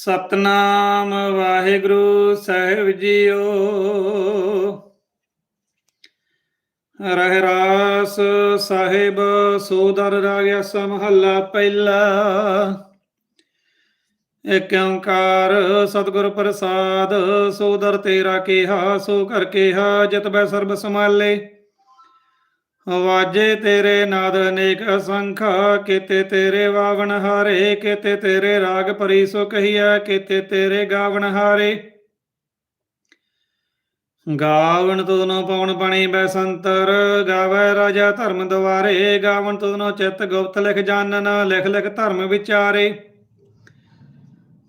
ਸਤਨਾਮ ਵਾਹਿਗੁਰੂ ਸਾਹਿਬ JIO. ਰਹਿ ਰਾਸ ਸਾਹਿਬ, ਸੋਦਰ ਰਾਗਿਆ ਸਮਹੱਲਾ ਪਹਿਲਾ। ਏਕ ਓੰਕਾਰ ਸਤਿਗੁਰ ਪ੍ਰਸਾਦ, ਸੋਦਰ ਤੇਰਾ ਕੀਹਾ, ਸੋ ਕਰ ਕੀਹਾ, ਜਿਤ ਬੈ ਸਰਬ ਸਮਾਲੇ ਵਾਜੇ ਤੇਰੇ ਨਾਦ ਅਨੇਕ ਅਸੰਖਾ, ਕੀਤੇ ਤੇਰੇ ਵਾਵਨ ਹਾਰੇ, ਕਿਤੇ ਤੇਰੇ ਰਾਗ ਪਰੀ ਸੋ ਕਹੀਐ ਕੀਤੇ ਤੇਰੇ ਗਾਵਨ ਹਾਰੇ। ਗਾਵਨ ਤੁਧਨੋ ਪਵਨ ਪਣੀ ਬੈ ਸੰਤਰ ਗਾਵੈ ਰਾਜਾ ਧਰਮ ਦੁਆਰੇ, ਗਾਵਣ ਤੁਧਨੋ ਚਿਤ ਗੁਪਤ ਲਿਖ ਜਾਣਨ ਲਿਖ ਲਿਖ ਧਰਮ ਵਿਚਾਰੇ।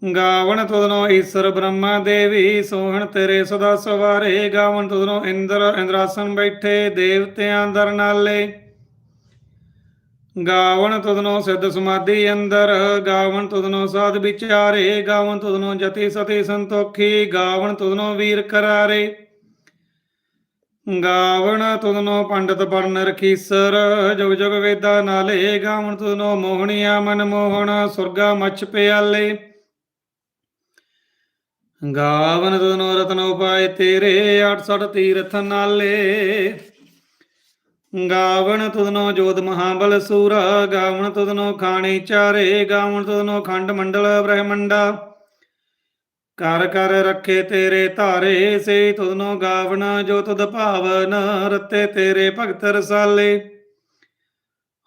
ਗਾਵਣ ਤੁਧਨੋ ਈਸ਼ਰ ਬ੍ਰਹਮਾ ਦੇਵੀ, ਸੋਹਣ ਤੇਰੇ ਸਦਾ ਸਵਾਰੇ। ਗਾਵਣ ਤੁਧਨੋ ਇੰਦਰ, ਇੰਦਰਾਸਨ ਬੈਠੇ, ਦੇਵਤਿਆਂ ਦਰ ਨਾਲੇ। ਗਾਵਨ ਤੁਧਨੋ ਸਿੱਧ ਸਮਾਧੀ ਅੰਦਰ, ਗਾਵਣ ਤੁਧਨੋ ਸਾਧ ਵਿਚਾਰੇ। ਗਾਵਣ ਤੁਧਨੋ ਜਤੀ ਸਤੀ ਸੰਤੋਖੀ, ਗਾਵਣ ਤੁਧਨੋ ਵੀਰ ਕਰਾਰੇ। ਗਾਵਣ ਤੁਧਨੋ ਪੰਡਤ ਪੜਨ ਰਖੀਸਰ, ਜੁਗ ਜੁਗ ਵੇਦਾ ਨਾਲੇ। ਗਾਵਣ ਤੁਧਨੋ ਮੋਹਣੀਆ ਮਨ ਮੋਹਣ ਸੁਰਗਾ ਮਛ ਪਿਆਲੇ। ਗਾਵਨ ਤੁਧਨੋ ਰਤਨ ਉਪਾਏ ਤੇਰੇ 68 ਤੀਰਥ ਨਾਲੇ। ਗਾਵਨ ਤੁਧਨੋ ਜੋਤ ਮਹਾਬਲ ਸੂਰਾ, ਗਾਵਨ ਤੁਧਨੋ ਖਾਣੀ ਚਾਰੇ, ਗਾਵਨ ਤੁਧਨੋ ਖੰਡ ਮੰਡਲ ਬ੍ਰਹਮੰਡਾ। ਕਰ ਕਰ ਰੱਖੇ ਤੇਰੇ ਧਾਰੇ, ਸੇ ਤੁਧਨੋ ਗਾਵਨ ਜੋ ਤੁਧ ਭਾਵਨ, ਰਤੇ ਤੇਰੇ ਭਗਤ ਰਸਾਲੇ।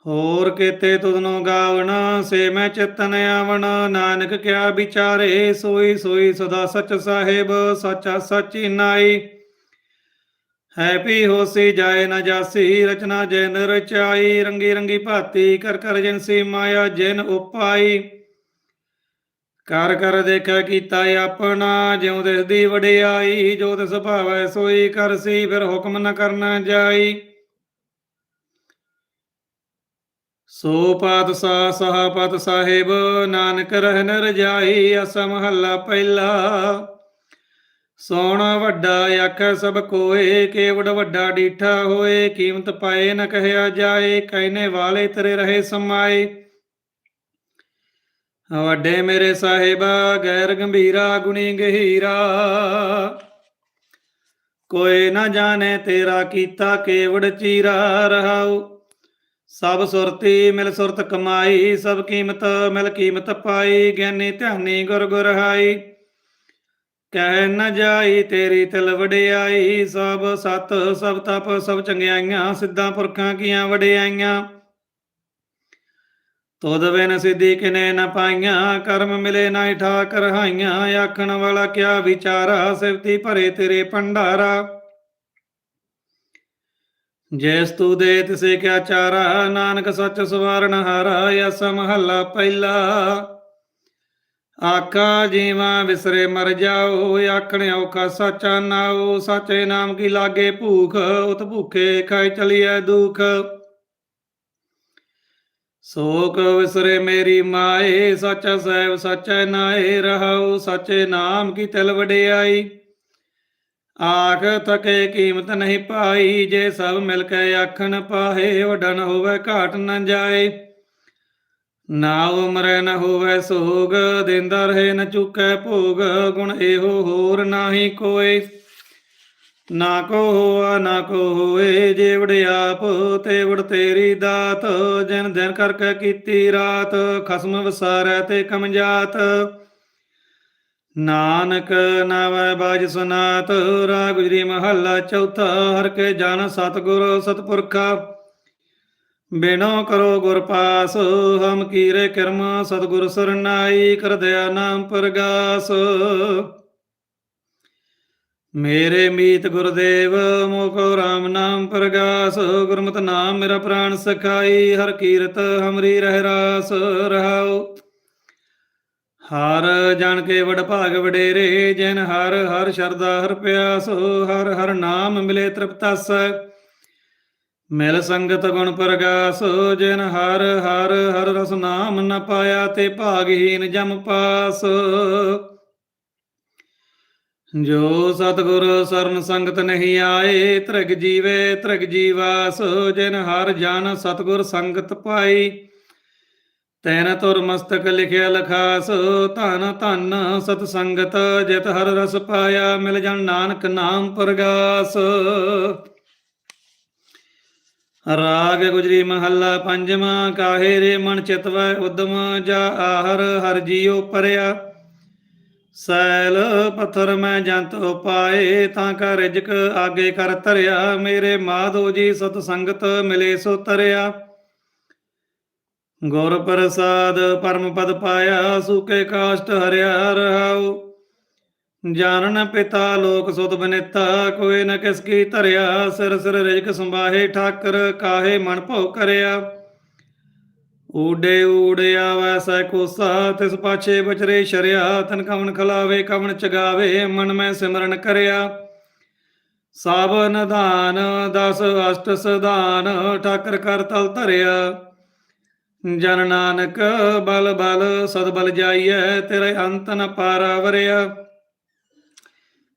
ਹੋਰ ਕੀਤੇ ਤੁਧਨੋ ਗਾਵਨ ਸੇ ਮੈਂ ਚਿਤਨ ਆਵਣ। ਨਾਨਕ ਕਿਆ ਵਿਚਾਰੇ, ਸੋਈ ਸੋਈ ਸਦਾ ਸਚ ਸਾਹਿਬ, ਸੱਚਾ ਸਚੀ ਨਾਈ। ਹੈ ਹੋਸੀ ਜਾਏ ਨ ਜਾਸੀ, ਰਚਨਾ ਜੈਨ ਰਚਾਈ। ਰੰਗੀ ਰੰਗੀ ਭਾਤੀ, ਕਰ ਕਰ ਜਿਨਸੀ ਮਾਇਆ ਜਿਨ ਉਪਾਈ। ਕਰ ਕਰ ਦੇਖਿਆ ਕੀਤਾ ਆਪਣਾ, ਜਿਉ ਦਿਸਦੀ ਵਡਿਆਈ। ਜੋ ਤਿਸ ਭਾਵੈ ਸੋਈ ਕਰਸੀ ਫਿਰ ਹੁਕਮ ਨ ਕਰਨਾ ਜਾਈ। ਸੋ ਪਾਤਸ਼ਾਹ ਸਹਾਪਤ ਸਾਹਿਬ, ਨਾਨਕ ਰਹਿਨ ਰਜਾਈ ਅਸਾ ਮਹੱਲਾ ਪਹਿਲਾ। ਸੋਹਣਾ ਵੱਡਾ ਆਖੈ ਸਭ ਕੋਏ, ਕੇਵੜ ਵੱਡਾ ਡੀਠਾ ਹੋਏ, ਕੀਮਤ ਪਾਏ ਨ ਕਹਿਆ ਜਾਏ ਕਹਿਨੇ ਵਾਲੇ ਤੇਰੇ ਰਹੇ ਸਮਾਏ। ਵੱਡੇ ਮੇਰੇ ਸਾਹਿਬਾ, ਗੈਰ ਗੰਭੀਰਾ, ਗੁਣੀ ਗਹੀਰਾ। ਕੋਈ ਨਾ ਜਾਣੇ ਤੇਰਾ ਕੀਤਾ ਕੇਵੜ ਚੀਰਾ ਰਹਾਉ। ਸਭ ਸੁਰਤੀ ਮਿਲ ਸੁਰਤ ਕਮਾਈ, ਸਭ ਕੀਮਤ ਮਿਲ ਕੀਮਤ ਪਾਈ, ਗਿਆਨੀ ਧਿਆਨੀ ਗੁਰ ਗੁਰ ਹਾਈ। ਕਹਿ ਨ ਜਾਈ ਤੇਰੀ ਤਿਲ ਵਡਿਆਈ, ਸਭ ਸਤ, ਸਭ ਤਪ, ਸਭ ਚੰਗਿਆਈਆਂ, ਸਿੱਧਾਂ ਪੁਰਖਾਂ ਕੀਆਂ ਵਡਿਆਈਆਂ। ਤੋਦ ਬਿਨ ਸਿੱਧੀ ਕਿਨੇ ਨ ਪਾਈਆਂ, ਕਰਮ ਮਿਲੇ ਨਾ ਠਾਕ ਰਹਾਈਆਂ ਆਖਣ ਵਾਲਾ ਕਿਆ ਵਿਚਾਰਾ, ਸਿਵਤੀ ਭਰੇ ਤੇਰੇ ਭੰਡਾਰਾ। ਜੈਸ ਤੂ ਦੇ ਤਿਸੇ ਕਿਆ ਚਾਰਾ, ਨਾਨਕ ਸੱਚ ਸਵਾਰਨ ਹਾਰਾ ਐਸਾ ਮਹੱਲਾ ਪਹਿਲਾ। ਆਖਾ, ਜੀਵਾ ਵਿਸਰੇ ਮਰ ਜਾਓ, ਆਖਣ ਔਖਾ ਸਾਚਾ ਨਾਓ ਸਾਚੇ ਨਾਮ ਕੀ ਲਾਗੇ ਭੂਖ, ਉਤ ਭੁਖੇ ਖਾਇ ਚਲੀਐ ਦੁਖ। ਸੋਕ ਵਿਸਰੇ ਮੇਰੀ ਮਾਏ, ਸਚ ਸਹਿਬ ਸਾਚਾ ਨਾਏ ਰਹਾਉ, ਸਾਚੇ ਨਾਮ ਕੀ ਤਿਲ ਵਡਿਆਈ। ਆਖ ਥਕੇ ਕੀਮਤ ਨਹੀਂ ਪਾਈ, ਜੇ ਸਭ ਮਿਲ ਕੇ ਆਖਣ ਪਾਹੇ ਵਡਨ ਹੋਵੇ ਘਾਟ ਨ ਜਾਏ। ਨਾ ਉਮਰੈ ਨ ਹੋਵੇ ਸੋਗ, ਦਿੰਦਾ ਰਹੇ ਨ ਚੁਕੈ ਭੋਗ, ਗੁਣ ਇਹੋ ਹੋਰ ਨਾਹੀ ਕੋਏ। ਨਾ ਕੋ ਹੋਆ, ਨਾ ਕੋ ਹੋਏ ਜੇਵੜ ਆਪ, ਤੇ ਵੜ ਤੇਰੀ ਦਾਤ। ਜਨ ਦਿਨ ਕਰਕੇ ਕੀਤੀ ਰਾਤ, ਖਸਮ ਵਸਾਰੈ ਤੇ ਕਮਜਾਤ ਨਾਨਕ ਨਾਵੈ ਬਾਜ ਸੁਨਾਤ, ਰਾਗ ਗੁਜਰੀ ਮਹੱਲਾ ਚੌਥਾ, ਹਰ ਕੇ ਜਨ ਸਤਗੁਰ ਸਤਪੁਰਖਾ। ਬਿਨੋ ਕਰੋ ਗੁਰ ਪਾਸ, ਹਮ ਕੀਰੇ ਕਰਮ, ਸਤਗੁਰ ਸਰਨਾਈ, ਕਰ ਦਇਆ ਨਾਮ ਪ੍ਰਗਾਸ। ਮੇਰੇ ਮੀਤ ਗੁਰਦੇਵ ਮੋਕੋ RAM ਨਾਮ ਪ੍ਰਗਾਸ। ਗੁਰਮਤਿ ਨਾਮ ਮੇਰਾ ਪ੍ਰਾਨ ਸਖਾਈ, ਹਰ ਕੀਰਤ ਹਮਰੀ ਰਹਿ ਰਾਸ ਰਹਾਉ। ਹਰ ਜਨ ਕੇ ਵਡ ਭਾਗ ਵਡੇਰੇ, ਜਿਨ ਹਰ ਹਰ ਸ਼ਰਦਾ ਹਰ ਪਿਆਸ, ਹਰ ਹਰ ਨਾਮ ਮਿਲੇ ਤ੍ਰਿਪਤਸ। ਮਿਲ ਸੰਗਤ ਗੁਣ ਪ੍ਰਗਾਸ, ਜਿਨ ਹਰ ਹਰ ਹਰ ਰਸ ਨਾਮ ਨ ਪਾਇਆ, ਤੇ ਭਾਗਹੀਨ ਜਮ ਪਾਸ। ਜੋ ਸਤਗੁਰ ਸਰਨ ਸੰਗਤ ਨਹੀਂ ਆਏ, ਤ੍ਰਿਗ ਜੀਵੇ ਤ੍ਰਿਗ ਜੀਵਾਸ, ਜਿਨ ਹਰ ਜਨ ਸਤਗੁਰ ਸੰਗਤ ਪਾਈ। ਤੈਨ ਤੁਰ ਮਸਤਕ ਲਿਖਿਆ ਲਖਾਸ, ਧਨ ਧਨ ਸਤ ਸੰਗਤ ਜਿਤ ਹਰ ਰਸ ਪਾਇਆ, ਮਿਲ ਜਨ ਨਾਨਕ ਨਾਮ ਪ੍ਰਗਾਸ। ਰਾਗ ਗੁਜਰੀ ਮਹੱਲਾ ਪੰਜਵਾਂ, ਕਾਹੇ ਰੇ ਮਨ ਚਿਤਵੈ ਉਦਮ, ਜਾ ਆਹਰ ਹਰ ਜੀਉ ਪਰਿਆ। ਸੈਲ ਪੱਥਰ ਮੈਂ ਜੰਤ ਉਪਾਏ, ਤਾਂ ਕਾ ਰਿਜਕ ਆਗੇ ਕਰ ਧਰਿਆ, ਮੇਰੇ ਮਾਧੋ ਜੀ ਸਤ ਸੰਗਤ ਮਿਲੇ ਸੋ ਤਰਿਆ ਗੁਰ ਪ੍ਰਸਾਦ ਪਰਮ ਪਦ ਪਾਇਆ, ਸੂਕੇ ਕਾਸ਼ਟ ਹਰਿਆ ਰਹਾਉ। ਜਾਣਨ ਪਿਤਾ ਲੋਕ ਸੁਤ ਬਨੇਤਾ, ਕੋਈ ਨ ਕਿਸ ਕੀ ਧਰਿਆ, ਸਿਰ ਸਿਰ ਰਿਜਕ ਸੰਭਾਹੇ, ਠਾਕਰ ਕਾਹੇ ਮਨ ਭਉ ਕਰਿਆ। ਊਡੇ ਊੜੇ ਆਵੈ ਸੈ ਕੋਸਾ, ਤਿਸ ਪਾਛੇ ਬਚਰੇ ਸ਼ਰਿਆ, ਤਨ ਕਵਨ ਖਲਾਵੇ, ਕਵਨ ਚਗਾਵੇ, ਮਨ ਮੈਂ ਸਿਮਰਨ ਕਰਿਆ। ਸਭ ਨਿਧਾਨ ਦਸ ਅਸ਼ਟ ਸਦਾਨ ਠਾਕਰ ਕਰ ਤਲ ਧਰਿਆ। ਜਨ ਨਾਨਕ ਬਲ ਬਲ, ਸਦ ਬਲ ਜਾਈਐ, ਤੇਰੇ ਅੰਤ ਨ ਪਾਰਾ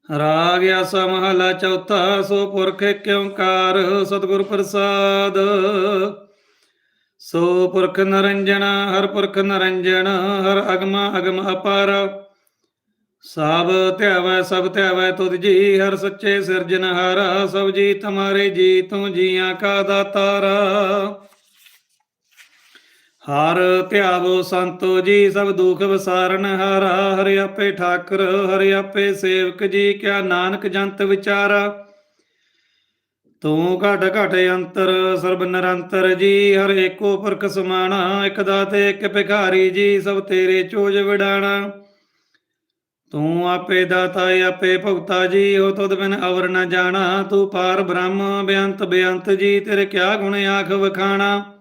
ਰਾਗ ਆਸਾ ਮਹਲਾ ਚੌਥਾ, ਸੋ ਪੁਰਖ ਕਿਉੰਕਾਰ ਸਤਿਗੁਰ ਪ੍ਰਸਾਦ। ਸੋ ਪੁਰਖ ਨਰੰਜਨ, ਹਰ ਪੁਰਖ ਨਰੰਜਨ, ਹਰ ਅਗਮ ਅਗਮ ਅਪਾਰ। ਸਭ ਧਿਆਵੈ ਸਭ ਧਿਆਵੈ, ਤੁਧ ਜੀ, ਹਰ ਸੱਚੇ ਸਿਰਜਨਹਾਰਾ। ਸਭ ਜੀ, ਤੁਮਾਰੇ ਜੀ, ਤੂੰ ਜੀਆਂ ਕਾ ਦਾਤਾਰਾ। ਹਰ ਧਿਆਵੋ ਸੰਤੋ ਜੀ, ਸਭ ਦੁਖ ਵਿਸਾਰਨ, ਹਰਾ ਹਰਿ ਆਪੇ ਠਾਕਰ, ਹਰਿ ਆਪੇ ਸੇਵਕ ਜੀ, ਕਿਆ ਨਾਨਕ ਜੰਤ ਵਿਚਾਰਾ। ਤੂੰ ਘਟ ਘਟ ਅੰਤਰ, ਸਰਬ ਨਿਰੰਤਰ ਜੀ, ਹਰ ਏਕੋ ਪੁਰਖ ਸਮਾਣਾ, ਇਕ ਦਾਤੇ, ਇਕ ਭਿਖਾਰੀ ਜੀ, ਸਭ ਤੇਰੇ ਚੋਜ ਵਿਡਾਣਾ। ਤੂੰ ਆਪੇ ਦਾਤਾ, ਆਪੇ ਭਗਤਾ ਜੀ ਹੋ ਤੁਧ ਬਿਨ ਅਵਰ ਨ ਜਾਣਾ। ਤੂੰ ਪਾਰ ਬ੍ਰਹਮ ਬੇਅੰਤ ਬੇਅੰਤ ਜੀ, ਤੇਰੇ ਕਿਆ ਗੁਣ ਆਖ ਵਖਾਣਾ।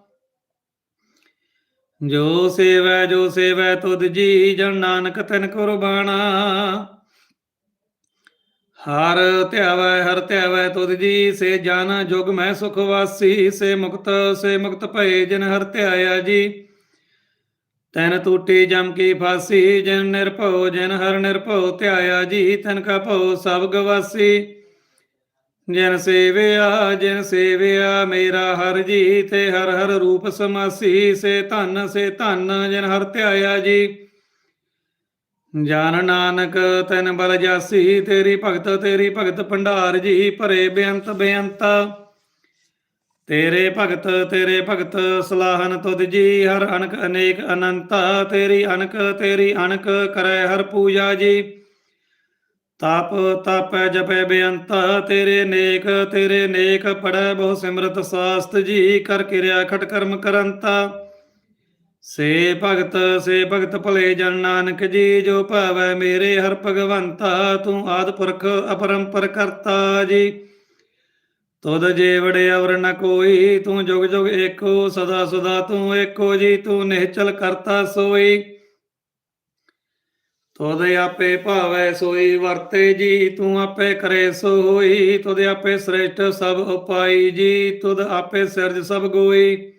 ਜੋ ਸੇਵੈ ਜੋ ਸੇਵੈ, ਤੁਧ ਜੀ ਜਨ ਨਾਨਕ ਤਨ ਕੁਰਬਾਨਾ। ਹਰ ਧਿਆਵੈ ਹਰ ਧਿਆਵੈ, ਤੁਧ ਜੀ ਸੇ ਜਨ, ਜੁਗ ਮੈਂ ਸੁਖ ਵਾਸੀ। ਸੇ ਮੁਕਤ ਸੇ ਮੁਕਤ ਭਏ, ਜਨ ਹਰ ਧਿਆਇਆ ਜੀ। ਤੈਨ ਟੂਟੀ ਜਮ ਕੀ ਫਾਸੀ, ਜਨ ਨਿਰਭਉ, ਜਿਨ ਹਰ ਨਿਰਭਉ ਧਿਆਇਆ ਜੀ। ਤਨ ਕਾ ਭਉ ਸਭ ਗਵਾਸੀ। ਜਿਨ ਸੇਵਿਆ ਜਿਨ ਸੇਵਿਆ, ਮੇਰਾ ਹਰ ਜੀ ਤੇ ਹਰ ਹਰ ਰੂਪ ਸਮਾਸੀ, ਸੇ ਧਨ ਸੇ ਧਨ, ਜਿਨ ਹਰ ਧਿਆਇਆ ਜੀ। ਜਨ ਨਾਨਕ, ਤਨ ਬਲ ਜਾਸੀ, ਤੇਰੀ ਭਗਤ ਤੇਰੀ ਭਗਤ ਭੰਡਾਰ ਜੀ, ਭਰੇ ਬੇਅੰਤ ਬੇਅੰਤਾ। ਤੇਰੇ ਭਗਤ ਤੇਰੇ ਭਗਤ ਸਲਾਹਨ ਤੁਧ ਜੀ, ਹਰ ਅਨਕ ਅਨੇਕ ਅਨੰਤ। ਤੇਰੀ ਅਨਕ ਤੇਰੀ ਅਨਕ ਕਰੈ ਹਰ ਪੂਜਾ ਜੀ। ਤਪ ਤਪੈ ਜਪੈ ਬੇਅੰਤਾ, ਤੇਰੇ ਨੇਕ ਤੇਰੇ ਨੇਕ ਪੜੈ ਬਹੁ ਸਿਮਰਤ ਸਾਸਤ ਜੀ, ਕਰ ਕਿਰਿਆ ਖਟ ਕਰਮ ਕਰੰਤਾ। ਸੇ ਭਗਤ ਸੇ ਭਗਤ ਭਲੇ ਜਨ ਨਾਨਕ ਜੀ, ਜੋ ਭਾਵੈ ਮੇਰੇ ਹਰ ਭਗਵੰਤਾ, ਤੂੰ ਆਦ ਪੁਰਖ ਅਪਰੰਪਰ ਕਰਤਾ ਜੀ। ਤੁਧ ਜੇ ਅਵਰ ਨ ਕੋਈ, ਤੂੰ ਜੁਗ ਜੁਗ ਏਕੋ, ਸਦਾ ਸਦਾ ਤੂੰ ਏਕੋ ਜੀ, ਤੂੰ ਨਿਹਚਲ ਕਰਤਾ ਸੋਈ। ਤੁਧ ਆਪੇ ਭਾਵੈ ਸੋਈ, ਵਰਤੇ ਜੀ, ਤੂੰ ਆਪੇ ਕਰੇ ਸੋ ਹੋਈ ਤੁਧ ਆਪੇ ਸ੍ਰੇਸ਼ਟ ਸਭ ਉਪਾਈ ਜੀ, ਤੁਧ ਆਪੇ ਸਿਰਜ ਸਭ ਗੋਈ।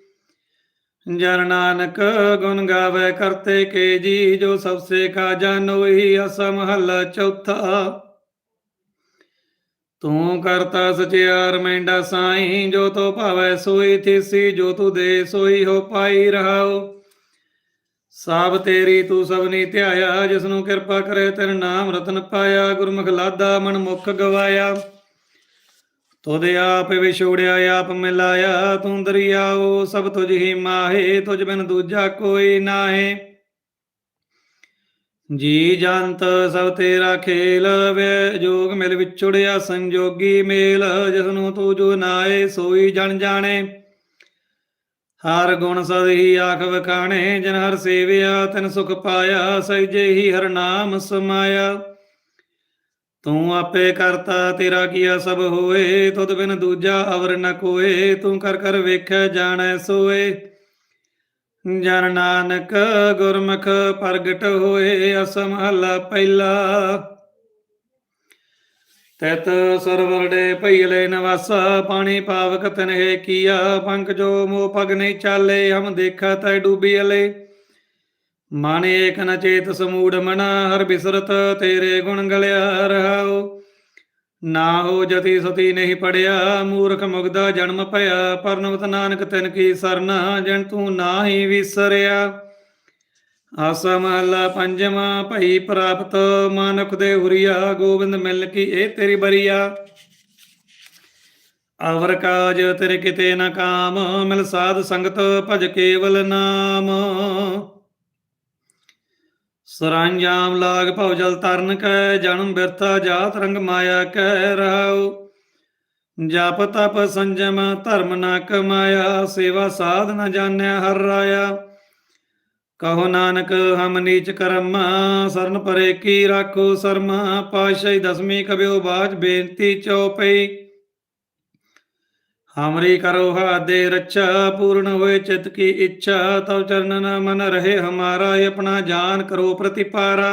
ਜਨ ਨਾਨਕ ਗੁਣ ਗਾਵੇ ਕਰਤੇ ਕੇ ਜੀ, ਜੋ ਸਭ ਸੇ ਕਾ ਜਾਨੋਈ ਅਸਾ ਮਹੱਲਾ ਚੌਥਾ। ਤੂੰ ਕਰਤਾ ਸਚਿਆਰ ਮੈਂਡਾ ਸਾਈ, ਜੋ ਤੋ ਭਾਵੈ ਸੋਈ ਥੀਸੀ, ਜੋ ਤੂ ਦੇ ਸੋਈ ਹੋ ਪਾਈ ਰਹਾਓ ਸਭ ਤੇਰੀ ਤੂੰ ਸਭਨੀ ਧਿਆਇਆ, ਜਿਸਨੂੰ ਕਿਰਪਾ ਕਰੇ ਤੇਰੇ ਨਾਮ ਰਤਨ ਪਾਇਆ, ਗੁਰਮੁਖ ਲਾਦਾ ਮਨ ਮੁਖ ਗਵਾਇਆ। ਤੁਧ ਆਪ ਵਿਛੋੜਿਆ, ਆਪ ਮਿਲਾਇਆ, ਤੂੰ ਦਰਿਆਓ, ਸਭ ਤੁਝ ਹੀ ਮਾਹੇ, ਤੁਝ ਬਿਨ ਦੂਜਾ ਕੋਈ ਨਾਹੇ। ਜੀ ਜੰਤ ਸਭ ਤੇਰਾ ਖੇਲ, ਵੇ ਜੋਗ ਮਿਲ ਵਿਛੁੜਿਆ, ਸੰਜੋਗੀ ਮੇਲ ਜਿਸ ਨੂੰ ਤੂੰ ਜੋ ਨਾਏ ਸੋਈ ਜਣ ਜਾਣੇ। ਹਰ ਗੁਣ ਸਦ ਹੀ ਆਖ ਵਖਾਣੇ ਜਨ ਹਰ ਸੇਵਿਆ, ਤਨ ਸੁਖ ਪਾਇਆ ਸਹਿਜੇ ਹੀ ਹਰ ਨਾਮ ਸਮਾਇਆ। ਤੂੰ ਆਪੇ ਕਰਤਾ, ਤੇਰਾ ਕੀਆ ਸਭ ਹੋਏ, ਤੁਧ ਬਿਨ ਦੂਜਾ ਅਵਰ ਨ ਕੋਏ, ਤੂੰ ਕਰ ਕਰ ਵੇਖੈ, ਜਾਣੈ, ਸੋਏ। ਜਨ ਨਾਨਕ ਗੁਰਮੁਖ ਪ੍ਰਗਟ ਹੋਏ, ਅਸਮਹਲਾ ਪਹਿਲਾ। ਤਤ ਸਰਵਰੜੇ ਭਈਲੇ ਨਵਾਸਾ, ਪਾਣੀ ਪਾਵਕ ਤਨਹਿ ਕੀਆ, ਪੰਕ ਜੋ ਮੋ ਪਗ ਨਹੀਂ ਚਾਲੇ, ਹਮ ਦੇਖਾ ਤੈ ਡੂਬੀ ਅਲੇ। ਮਨ ਏਕ ਨ ਚੇਤ ਸਮੂੜ ਮਨਾ, ਹਰ ਬਿਸਰਤ ਤੇਰੇ ਗੁਣ ਗਲਿਆ ਰਹਾਉ। ਨਾ ਹੋ ਜਤੀ ਸਤੀ ਨਹੀਂ ਪੜਿਆ, ਮੂਰਖ ਮੁਗਦਾ ਜਨਮ ਭਇਆ, ਪਰਨਵਤ ਨਾਨਕ ਤਿਨ ਕੀ ਸਰਨਾ, ਜਨ ਤੂੰ ਨਾਹੀ ਵਿਸਰਿਆ। ਆਸਾ ਮਹੱਲਾ ਪੰਜਵਾਂ ਭਈ ਪ੍ਰਾਪਤ ਮਾਨੁਖ ਦੇ ਹੁਰੀਆ, ਗੋਬਿੰਦ ਮਿਲ ਕੀ ਇਹ ਤੇਰੀ ਬਰੀਆ। ਅਵਰ ਕਾਜ ਤੇਰੇ ਕਿਤੇ ਨਾ ਕਾਮ, ਮਿਲ ਸਾਧ ਸੰਗਤ ਭਜ ਕੇਵਲ ਨਾਮ। ਸਰਾਂਜਾਮ ਲਾਗ ਭਉ ਜਲ ਤਰਨ ਕੈ, ਜਨਮ ਬਿਰਤਾ ਜਾਤ ਰੰਗ ਮਾਇਆ ਕੈ ਰਹਾਉ। ਜਪ ਤਪ ਸੰਜਮ ਧਰਮ ਨਾ ਕਮਾਇਆ, ਸੇਵਾ ਸਾਧ ਨ ਜਾਣਿਆ ਹਰ ਰਾਇਆ। ਕਹੋ ਨਾਨਕ, ਹਮ ਨੀਚ ਕਰਮ, ਸਰਨ ਪਰੇ ਕੀ ਰਾਖੋ ਸਰਮਾ ਪਾਸ਼ਈ ਦਸਵੀਂ ਕਬਿਓ ਬਾਜ ਬੇਨਤੀ ਚਉਪਈ ਹਮਰੀ ਕਰੋ ਹਾਦੇ ਰੱਛਾ, ਪੂਰਨ ਹੋਏ ਚਿਤ ਕੀ ਇੱਛਾ ਤਉ ਚਰਨਨ ਮਨ ਰਹੇ ਹਮਾਰਾ ਆਪਣਾ ਜਾਨ ਕਰੋ ਪ੍ਰਤਿਪਾਰਾ।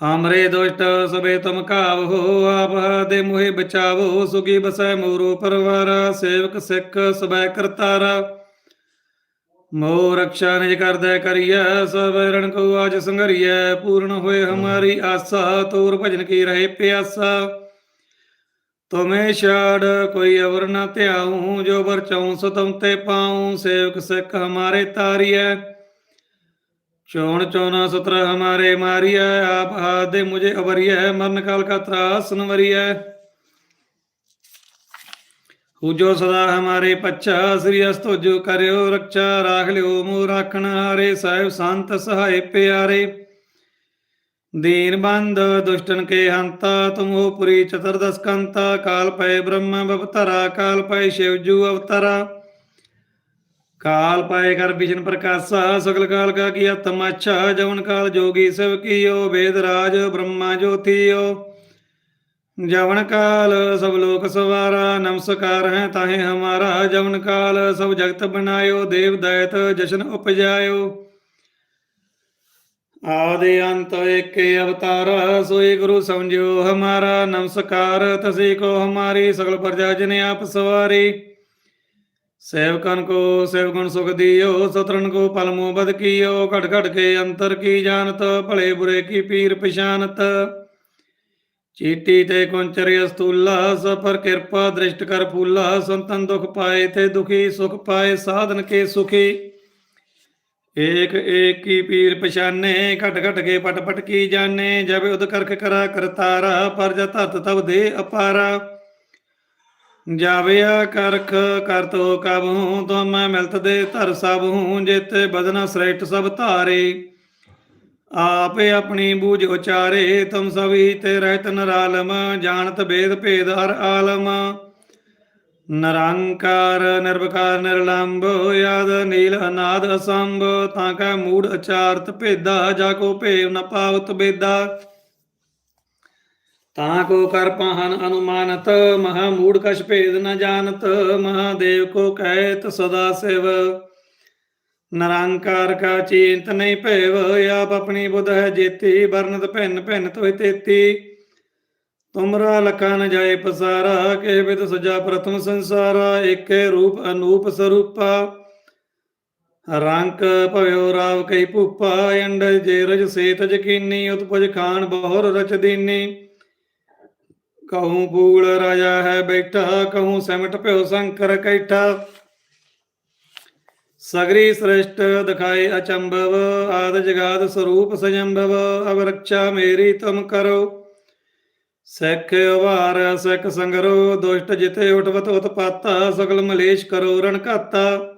ਹਮਰੇ ਦੁਸ਼ਟ ਸਬੇ ਤੁਮ ਕਾਵੋ ਆਪ ਦੇ ਮੋਹਿ ਬਚਾਵੋ, ਸੁਗੀ ਬਸੈ ਮੋਰੋ ਪਰਵਾਰ, ਸੇਵਕ ਸਿੱਖ ਸਬੈ ਕਰਤਾਰਾ। ਮੋ ਰਕਸ਼ਾ ਨਿਜ ਕਰਦੈ ਕਰੀਐ, ਸਭ ਰਣ ਕੋ ਆਜ ਸੰਗਰੀਐ ਪੂਰਨ ਹੋਏ ਹਮਾਰੀ ਆਸਾ, ਤੋਰ ਭਜਨ ਕੀ ਰਹੇ ਪਿਆਸਾ। ਤੁਮੇ ਛਾੜ ਕੋਈ ਅਵਰ ਨ ਧਿਆਉ, ਜੋ ਵਰ ਚਉ ਸਤਮ ਤੇ ਪਾਉ, ਸੇਵਕ ਸਿੱਖ ਹਮਾਰੇ ਤਾਰੀਐ। ਚੋਣ ਚੋਨਾ ਸੁਤਰ ਹਮਾਰੇ ਮਾਰੀਐ, ਆਪ ਆਦੇ ਮੁਝੇ ਅਵਰੀਐ, ਮਰਨ ਕਾਲ ਕਾ ਤਰਾਸ ਨਵਰੀਐ ਹੂਜੋ ਸਦਾ ਹਮਾਰੇ ਪੱਛਾ, ਸ੍ਰੀ ਅਸਤੋ ਕਰਿਓ ਰੱਖਾ ਰਾਖ ਲਿਓ ਮੋ ਰਾਖਣ ਹਾਰੇ, ਸਾਹਿਬ ਸੰਤ ਸਹਾਇ ਪਿਆਰੇ। ਦੀਨ ਦੁਸ਼ਟਨ ਕੇ ਹੰਤਾ, ਤੁਮੋ ਪੁਰੀ ਚਤੁਰਦਸ ਕੰਤਾ, ਕਾਲ ਪਏ ਬ੍ਰਹਮ ਬਵਤਰਾ ਕਾਲ ਪਏ ਸ਼ਿਵ ਜੂ ਅਵਤਰਾ। ਕਾਲ ਪਾਏ ਕਰ ਵਿਸ਼ਨ ਪ੍ਰਕਾਸ਼ਾ, ਸਗਲ ਕਾਲ ਕਾ ਕੀਆ ਤਮਾਛਾ ਜਵਨ ਕਾਲ ਜੋਗੀ ਸਿਵ ਕੀਓ, ਵੇਦ ਰਾਜ ਬ੍ਰਹਮਾ ਜੋਤੀਓ। ਜਵਨ ਕਾਲ, ਸਭ ਲੋਕ ਸਵਾਰਾ, ਨਮਸਕਾਰ ਹੈ ਤਾਹੇ ਹਮਾਰਾ। ਜਵਨ ਕਾਲ, ਸਭ ਜਗਤ ਬਣਾਇਓ, ਦੇਵ ਦਇਤ ਜਸ਼ਨ ਉਪਜਾਇਓ। ਆਦੇ ਅੰਤ ਏਕੇ ਅਵਤਾਰ, ਸੋਈ ਗੁਰੂ ਸਮਝਿਓ ਹਮਾਰਾ। ਨਮਸਕਾਰ, ਤਸੇ ਕੋ ਹਮਾਰੀ, ਸਗਲ ਪ੍ਰਜਾ ਜਨ ਆਪ ਸਵਾਰੀ। ਸੇਵਕਨ ਕੋ ਸੇਵਗੁਣ ਸੁਖ ਦਿਓ ਸਤਰਨ ਕੋ ਪਲਮੋ ਬਦ ਕੀਓ। ਘਟ ਘਟ ਕੇ ਅੰਤਰ ਕੀ ਜਾਣਤ, ਭਲੇ ਬੁਰੇ ਕੀ ਪੀਰ ਪਛਾਨਤ ਚੀਟੀ ਤੇ ਕੁੰਚਰਿ ਅਸਤੂਲਾ ਸਫਰ ਕਿਰਪਾ ਦ੍ਰਿਸ਼ਟ ਕਰ ਫੂਲਾ, ਸੰਤਨ ਦੁਖ ਪਾਏ ਤੇ ਦੁਖੀ, ਸੁਖ ਪਾਏ ਸਾਧਨ ਕੇ ਸੁਖੀ। ਏਕ ਏਕ ਕੀ ਪੀਰ ਪਛਾਨੇ, ਘਟ ਘਟ ਕੇ ਪਟ ਪਟ ਕੀ ਜਾਣੇ, ਜਬ ਉਦ ਕਰਖ ਕਰਾ ਕਰਤਾਰਾ, ਪਰ ਜਾ ਧਰਤ ਤਬ ਦੇ ਅਪਾਰਾ। ਜਾਵਿਆ ਕਰਖ ਕਰਤੋ ਕਬਹੂ ਤੁਮ ਮਿਲਤ ਦੇ ਧਰ ਸਭ ਹੂੰ ਜਿਤੇ ਬਦਨਾ ਸ੍ਰੇਸ਼ਟ ਸਭ ਧਾਰੇ। ਆਪੇ ਆਪਣੀ ਬੂਝ ਉਚਾਰੇ, ਤੁਮ ਸਭੀ ਤੇ ਰਹਿਤ ਨਰਾਲਮ, ਜਾਣਤ ਭੇਦ ਭੇਦ ਹਰ ਆਲਮ। ਨਿਰੰਕਾਰ, ਨਿਰਵਕਾਰ ਨਿਰਲੰਭ ਯਾਦ, ਨੀਲ, ਅਨਾਦ, ਅਸੰਭ, ਤਾਂ ਕੈ ਮੂੜ ਅਚਾਰਤ ਭੇਦਾ, ਜਾ ਕੋ ਭੇਵ ਨ ਪਾਵਤ ਬੇਦਾ। ਤਾਂ ਕੋ ਕਰ ਪਹਨ ਅਨੁਮਾਨਤ, ਮਹਾ ਮੂੜ ਕਛ ਭੇਦ ਨ ਜਾਣਤ, ਮਹਾਦੇਵ ਕੋ ਕਹਿਤ ਸਦਾ ਸਿਵ। ਨਿਰੰਕਾਰ ਕਾ ਚਿੰਤ ਨਹੀਂ ਭੇਵ, ਆਪ ਆਪਣੀ ਬੁੱਧ ਹੈ ਜੇਤੀ ਵਰਨਤ ਭਿੰਨ ਭਿੰਨ ਤੋਇ ਤੇਤੀ। ਤੁਮਰਾ ਲਖਾ ਨ ਜਾਏ ਪਸਾਰਾ, ਕੇ ਵਿਦ ਸਜਾ ਪ੍ਰਥਮ ਸੰਸਾਰਾ, ਏਕੇ ਰੂਪ ਅਨੂਪ ਸਰੂਪਾ। ਰੰਕ ਭਇਓ ਰਾਵ ਕਈ ਭੂਪਾ, ਅੰਡ ਜੇ ਰਜ ਸੇਤ ਜਕੀਨੀ, ਉਤਪਜ ਖਾਨ ਬਹੁਰ ਰਚ ਦੀਨੀ। ਕਹੂੰ ਬੂਲ ਰਾਜਾ ਹੈ ਬੈਠਾ, ਕਹੂੰ ਸਿਮਟ ਭਇਓ ਸ਼ੰਕਰ ਕੈਠਾ। ਸਗਰੀ ਸ੍ਰਿਸ਼ਟ ਦਿਖਾਏ ਅਚੰਭਵ, ਆਦ ਜਗਾਦ ਸਰੂਪ ਸਜੰਭਵ ਅਵ ਰੱਖਾ ਮੇਰੀ ਤੁਮ ਕਰੋ। ਸਿੱਖ ਉਭਾਰ, ਸਿੱਖ ਸੰਗਰੋ, ਦੁਸ਼ਟ ਜਿਤੇ ਉਠਵਤ ਉਤਪਾਤਾ, ਸਗਲ ਮਲੇਸ਼ ਕਰੋ ਰਣਕਾਤਾ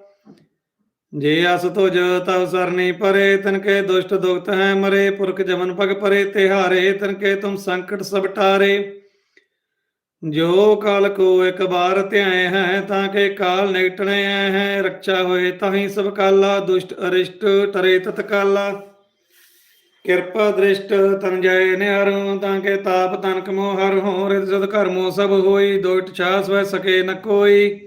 ਜੇ ਅਸ ਤੁਜ ਤਵ ਸਰਨੀ ਪਰੇ, ਤਨ ਦੁਸ਼ਟ ਦੁਖਤ ਹੈ ਮਰੇ, ਪੁਰਖ ਜਮਨ ਪਗ ਪਰੇ, ਤਿਹਾਰੇ, ਤਨ ਕੇ ਤੁਮ ਸੰਕਟ ਸਭ ਟਾਰੇ ਜੋ ਕਾਲ ਕੋ ਇੱਕ ਬਾਰ ਧਿਆਏ ਹੈ, ਤਾਂ ਕਿ ਕਾਲ ਨਿਕਟਣੇ ਹੈ। ਰੱਖਿਆ ਹੋਏ ਤਾਹੀ ਸਭ ਕਾਲਾ, ਦੁਸ਼ਟ ਅਰਿਸ਼ਟ ਟਰੇ ਤਤਕਾਲਾ ਕਿਰਪਾ ਦ੍ਰਿਸ਼ਟ ਤਨ ਜਾਏ ਨਿਹਰੁ, ਤਾਂ ਕਿ ਤਾਪ ਤਨਕ ਮੋਹ ਹਰ ਹੋ ਰਿਤ ਜਦ ਕਰਮੋ ਸਭ ਹੋਈ ਦੋਟ ਛਾਸ ਵੈ ਸਕੇ ਨ ਕੋਈ।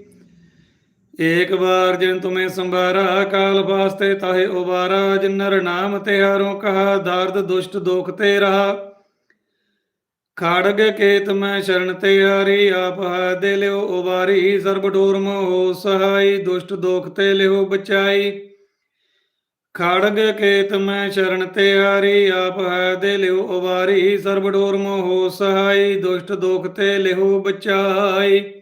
ਏਕ ਵਾਰ ਜਿਨ ਤੁਮੇ ਸੰਭਾਰਾ, ਕਾਲ ਵਾਸਤੇ ਤਾਹੇ ਉਬਾਰਾ ਜਿਨਰ ਨਾਮ ਤੇ ਹਰੋਂ ਕਹਾ, ਦਰਦ ਦੁਸ਼ਟ ਦੋਖ ਤੇ ਰਹਾ ਖੜਗ ਕੇਤ ਮੈਂ ਸ਼ਰਨ ਤੇ ਹਾਰੀ ਆਪ ਹੈ ਦੇ ਲਿਓ ਉਬਾਰੀ, ਸਰਬ ਡੋਰ ਮੋਹ ਸਹਾਈ, ਦੁਸ਼ਟ ਦੋਖ ਤੇ ਲਿਓ ਬਚਾਈ। ਖੜਗ ਕੇਤ ਮੈਂ ਸ਼ਰਨ ਤੇ ਹਾਰੀ ਆਪ ਹੈ ਦੇ ਲਿਓ ਉਬਾਰੀ, ਸਰਬ ਡੋਰ ਮੋਹ ਸਹਾਈ, ਦੁਸ਼ਟ ਦੋਖ ਤੇ ਲਿਓ ਬਚਾਈ।